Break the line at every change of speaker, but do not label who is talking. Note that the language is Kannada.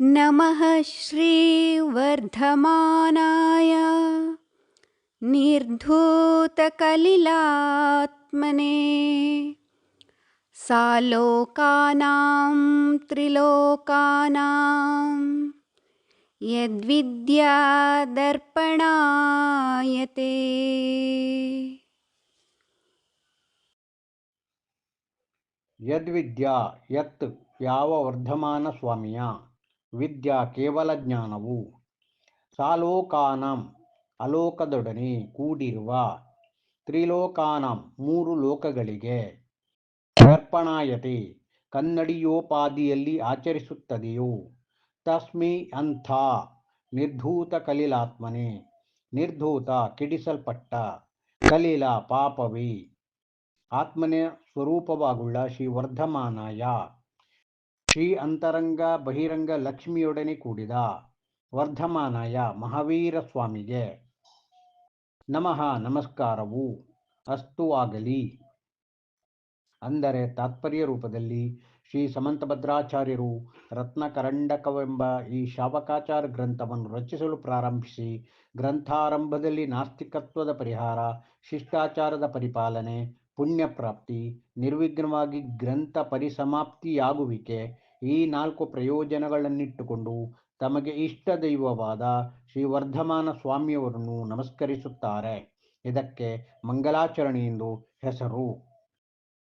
नमः श्रीवर्धमानाय निर्धूतकलिलात्मने सालोकानां त्रिलोकानां यद्विद्यादर्पणायते
ಯದ್ವಿದ್ಯಾ ಯತ್ ಯಾವ ವರ್ಧಮಾನ ಸ್ವಾಮಿಯ ವಿದ್ಯಾ ಕೇವಲ ಜ್ಞಾನವು. ಸಾಲೋಕಾನಂ ಅಲೋಕದೊಡನೆ ಕೂಡಿರುವ ತ್ರಿಲೋಕಾನಂ ಮೂರು ಲೋಕಗಳಿಗೆ ಅರ್ಪಣಾಯತೆ ಕನ್ನಡಿಯೋಪಾದಿಯಲ್ಲಿ ಆಚರಿಸುತ್ತದೆಯೋ? ತಸ್ಮಿ ಅಂಥ ನಿರ್ಧೂತ ಕಲಿಲಾತ್ಮನೆ, ನಿರ್ಧೂತ ಕೆಡಿಸಲ್ಪಟ್ಟ ಕಲೀಲ ಪಾಪವೇ. ಆತ್ಮನೇ ಸ್ವರೂಪವಾಗುಳ್ಳ ಶ್ರೀ ವರ್ಧಮಾನಾಯ ಶ್ರೀ ಅಂತರಂಗ ಬಹಿರಂಗ ಲಕ್ಷ್ಮಿಯೊಡನೆ ಕೂಡಿದ ವರ್ಧಮಾನಯ ಮಹಾವೀರ ಸ್ವಾಮಿಗೆ ನಮಃ ನಮಸ್ಕಾರವು. ಅಸ್ತು ಆಗಲಿ. ಅಂದರೆ ತಾತ್ಪರ್ಯ ರೂಪದಲ್ಲಿ ಶ್ರೀ ಸಮಂತಭದ್ರಾಚಾರ್ಯರು ರತ್ನಕರಂಡಕವೆಂಬ ಈ ಶಾವಕಾಚಾರ ಗ್ರಂಥವನ್ನು ರಚಿಸಲು ಪ್ರಾರಂಭಿಸಿ ಗ್ರಂಥಾರಂಭದಲ್ಲಿ ನಾಸ್ತಿಕತ್ವದ ಪರಿಹಾರ, ಶಿಷ್ಟಾಚಾರದ ಪರಿಪಾಲನೆ, ಪುಣ್ಯಪ್ರಾಪ್ತಿ, ನಿರ್ವಿಘ್ನವಾಗಿ ಗ್ರಂಥ ಪರಿಸಮಾಪ್ತಿಯಾಗುವಿಕೆ ಈ ನಾಲ್ಕು ಪ್ರಯೋಜನಗಳನ್ನಿಟ್ಟುಕೊಂಡು ತಮಗೆ ಇಷ್ಟ ದೈವವಾದ ಶ್ರೀ ವರ್ಧಮಾನ ಸ್ವಾಮಿಯವರನ್ನು ನಮಸ್ಕರಿಸುತ್ತಾರೆ. ಇದಕ್ಕೆ ಮಂಗಲಾಚರಣೆ ಎಂದು ಹೆಸರು.